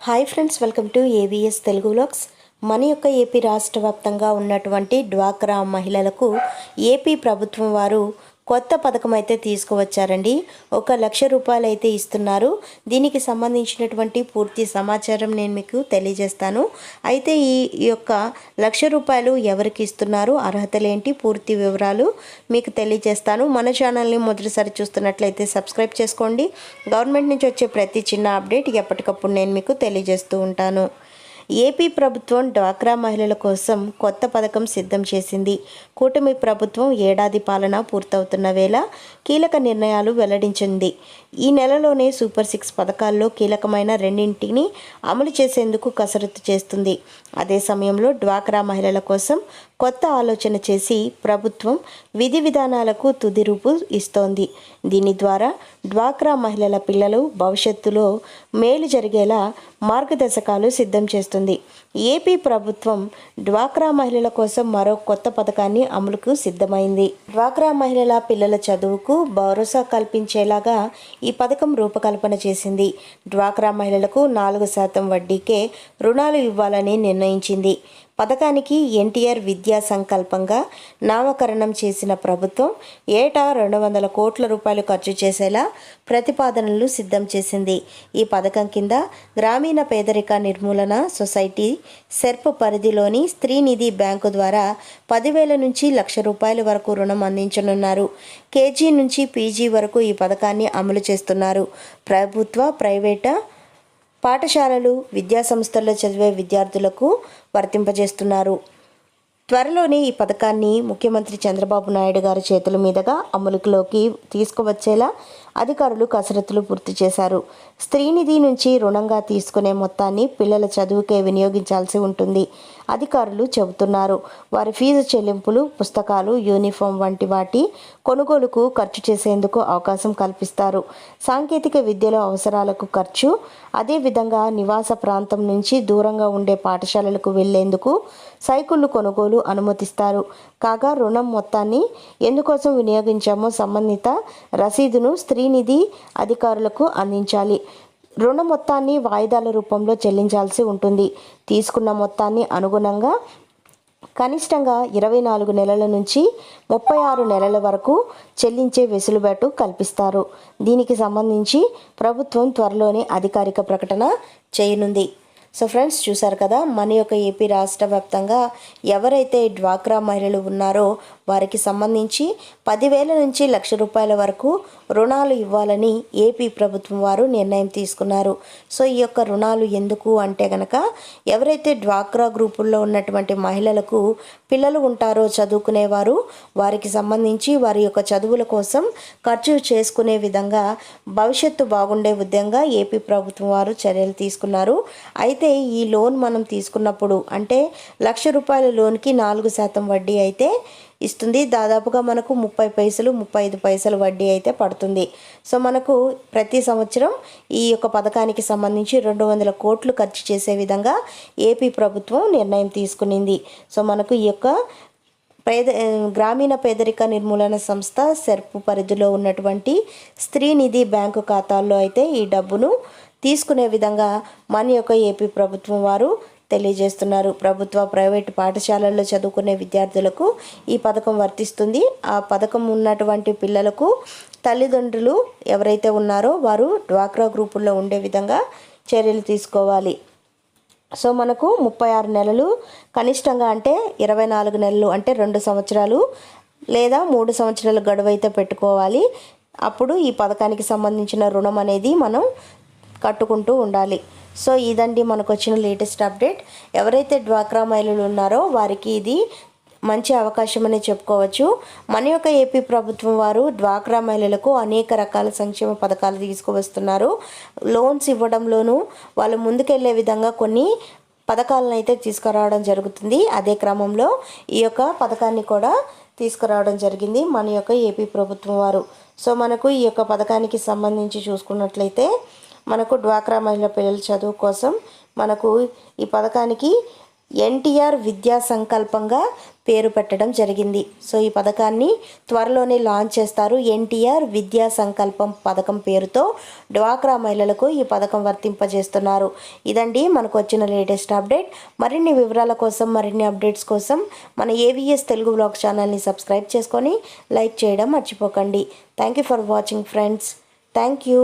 Hi friends welcome to AVS Telugu vlogs. మన యొక్క AP రాష్ట్ర వ్యాప్తంగా ఉన్నటువంటి డ్వాక్రా మహిళలకు ఏపీ ప్రభుత్వం వారు కొత్త పథకం అయితే తీసుకువచ్చారండి. ఒక లక్ష రూపాయలు అయితే ఇస్తున్నారు. దీనికి సంబంధించినటువంటి పూర్తి సమాచారం నేను మీకు తెలియజేస్తాను. అయితే ఈ యొక్క లక్ష రూపాయలు ఎవరికి ఇస్తున్నారు? అర్హతలు ఏంటి పూర్తి వివరాలు మీకు తెలియజేస్తాను. మన ఛానల్ని మొదటిసారి చూస్తున్నట్లయితే సబ్స్క్రైబ్ చేసుకోండి. గవర్నమెంట్ నుంచి వచ్చే ప్రతి చిన్న అప్డేట్ ఎప్పటికప్పుడు నేను మీకు తెలియజేస్తూ ఉంటాను. ఏపీ ప్రభుత్వం డ్వాక్రా మహిళల కోసం కొత్త పథకం సిద్ధం చేసింది. కూటమి ప్రభుత్వం ఏడాది పాలన పూర్తవుతున్న వేళ కీలక నిర్ణయాలు వెల్లడించింది. ఈ నెలలోనే సూపర్ సిక్స్ పథకాల్లో కీలకమైన రెండింటిని అమలు చేసేందుకు కసరత్తు చేస్తుంది. అదే సమయంలో డ్వాక్రా మహిళల కోసం కొత్త ఆలోచన చేసి ప్రభుత్వం విధి విధానాలకు తుది రూపు ఇస్తోంది. దీని ద్వారా డ్వాక్రా మహిళల పిల్లలు భవిష్యత్తులో మేలు జరిగేలా మార్గదర్శకాలు సిద్ధం చేస్తుంది ఏపీ ప్రభుత్వం డ్వాక్రా మహిళల కోసం మరో కొత్త పథకాన్ని అమలుకు సిద్ధమైంది. డ్వాక్రా మహిళల పిల్లల చదువుకు భరోసా కల్పించేలాగా ఈ పథకం రూపకల్పన చేసింది. డ్వాక్రా మహిళలకు నాలుగు శాతం వడ్డీకే రుణాలు ఇవ్వాలని నిర్ణయించింది. పథకానికి ఎన్టీఆర్ విద్యా సంకల్పంగా నామకరణం చేసిన ప్రభుత్వం ఏటా రెండు వందల కోట్ల రూపాయలు ఖర్చు చేసేలా ప్రతిపాదనలు సిద్ధం చేసింది. ఈ పథకం కింద గ్రామీణ పేదరిక నిర్మూలన సొసైటీ సెర్ప్ పరిధిలోని స్త్రీనిధి బ్యాంకు ద్వారా పదివేల నుంచి లక్ష రూపాయల వరకు రుణం అందించనున్నారు. కేజీ నుంచి పీజీ వరకు ఈ పథకాన్ని అమలు చేస్తున్నారు. ప్రభుత్వ ప్రైవేటు పాఠశాలలు విద్యాసంస్థల్లో చదివే విద్యార్థులకు వర్తింపజేస్తున్నారు. త్వరలోనే ఈ పథకాన్ని ముఖ్యమంత్రి చంద్రబాబు నాయుడు గారి చేతుల మీదుగా అమలులోకి తీసుకువచ్చేలా అధికారులు కసరత్తులు పూర్తి చేశారు. స్త్రీనిధి నుంచి రుణంగా తీసుకునే మొత్తాన్ని పిల్లల చదువుకే వినియోగించాల్సి ఉంటుంది. అధికారులు చెబుతున్నారు. వారి ఫీజు చెల్లింపులు పుస్తకాలు యూనిఫామ్ వంటి వాటి కొనుగోలుకు ఖర్చు చేసేందుకు అవకాశం కల్పిస్తారు. సాంకేతిక విద్యలో అవసరాలకు ఖర్చు అదేవిధంగా నివాస ప్రాంతం నుంచి దూరంగా ఉండే పాఠశాలలకు వెళ్ళేందుకు సైకిళ్ళు కొనుగోలు అనుమతిస్తారు. కాగా రుణం మొత్తాన్ని ఎందుకోసం వినియోగించామో సంబంధిత రసీదును స్త్రీ నిధి అధికారులకు అందించాలి. రుణ మొత్తాన్ని వాయిదాల రూపంలో చెల్లించాల్సి ఉంటుంది. తీసుకున్న మొత్తాన్ని అనుగుణంగా కనిష్టంగా ఇరవై నాలుగు నెలల నుంచి ముప్పై ఆరు నెలల వరకు చెల్లించే వెసులుబాటు కల్పిస్తారు. దీనికి సంబంధించి ప్రభుత్వం త్వరలోనే అధికారిక ప్రకటన చేయనుంది. సో ఫ్రెండ్స్ చూశారు కదా మన యొక్క ఏపీ రాష్ట్ర వ్యాప్తంగా ఎవరైతే డ్వాక్రా మహిళలు ఉన్నారో వారికి సంబంధించి పదివేల నుంచి లక్ష రూపాయల వరకు రుణాలు ఇవ్వాలని ఏపీ ప్రభుత్వం వారు నిర్ణయం తీసుకున్నారు. సో ఈ యొక్క రుణాలు ఎందుకు అంటే గనక ఎవరైతే డ్వాక్రా గ్రూపుల్లో ఉన్నటువంటి మహిళలకు పిల్లలు ఉంటారో చదువుకునేవారు వారికి సంబంధించి వారి యొక్క చదువుల కోసం ఖర్చు చేసుకునే విధంగా భవిష్యత్తు బాగుండే విధంగా ఏపీ ప్రభుత్వం వారు చర్యలు తీసుకున్నారు. అయితే ఈ లోన్ మనం తీసుకున్నప్పుడు అంటే లక్ష రూపాయల లోన్కి నాలుగు శాతం వడ్డీ అయితే ఇస్తుంది. దాదాపుగా మనకు ముప్పై పైసలు ముప్పై ఐదు పైసలు వడ్డీ అయితే పడుతుంది. సో మనకు ప్రతి సంవత్సరం ఈ యొక్క పథకానికి సంబంధించి రెండు వందల కోట్లు ఖర్చు చేసే విధంగా ఏపీ ప్రభుత్వం నిర్ణయం తీసుకునింది. సో మనకు ఈ యొక్క పేద గ్రామీణ పేదరిక నిర్మూలన సంస్థ సెర్ప్ పరిధిలో ఉన్నటువంటి స్త్రీ నిధి బ్యాంకు ఖాతాల్లో అయితే ఈ డబ్బును తీసుకునే విధంగా మన యొక్క ఏపీ ప్రభుత్వం వారు తెలియజేస్తున్నారు. ప్రభుత్వ ప్రైవేటు పాఠశాలల్లో చదువుకునే విద్యార్థులకు ఈ పథకం వర్తిస్తుంది. ఆ పథకం ఉన్నటువంటి పిల్లలకు తల్లిదండ్రులు ఎవరైతే ఉన్నారో వారు డ్వాక్రా గ్రూపుల్లో ఉండే విధంగా చర్యలు తీసుకోవాలి. సో మనకు ముప్పై ఆరు నెలలు కనిష్టంగా అంటే ఇరవై నాలుగు నెలలు అంటే రెండు సంవత్సరాలు లేదా మూడు సంవత్సరాల గడువు అయితే పెట్టుకోవాలి. అప్పుడు ఈ పథకానికి సంబంధించిన రుణం అనేది మనం కట్టుకుంటూ ఉండాలి. సో ఇదండి మనకు వచ్చిన లేటెస్ట్ అప్డేట్. ఎవరైతే డ్వాక్రా మహిళలు ఉన్నారో వారికి ఇది మంచి అవకాశం అనే చెప్పుకోవచ్చు. మన యొక్క ఏపీ ప్రభుత్వం వారు డ్వాక్రా మహిళలకు అనేక రకాల సంక్షేమ పథకాలు తీసుకువస్తున్నారు. లోన్స్ ఇవ్వడంలోనూ వాళ్ళు ముందుకెళ్ళే విధంగా కొన్ని పథకాలను అయితే తీసుకురావడం జరుగుతుంది. అదే క్రమంలో ఈ యొక్క పథకాన్ని కూడా తీసుకురావడం జరిగింది మన యొక్క ఏపీ ప్రభుత్వం వారు. సో మనకు ఈ యొక్క పథకానికి సంబంధించి చూసుకున్నట్లయితే మనకు డ్వాక్రా మహిళ పిల్లల చదువు కోసం మనకు ఈ పథకానికి ఎన్టీఆర్ విద్యా సంకల్పంగా పేరు పెట్టడం జరిగింది. సో ఈ పథకాన్ని త్వరలోనే లాంచ్ చేస్తారు ఎన్టీఆర్ విద్యా సంకల్పం పథకం పేరుతో డ్వాక్రా మహిళలకు ఈ పథకం వర్తింపజేస్తున్నారు. ఇదండి మనకు వచ్చిన లేటెస్ట్ అప్డేట్. మరిన్ని వివరాల కోసం మరిన్ని అప్డేట్స్ కోసం మన ఏవిఎస్ తెలుగు బ్లాగ్ ఛానల్ని సబ్స్క్రైబ్ చేసుకొని లైక్ చేయడం మర్చిపోకండి. Thank you for watching friends thank you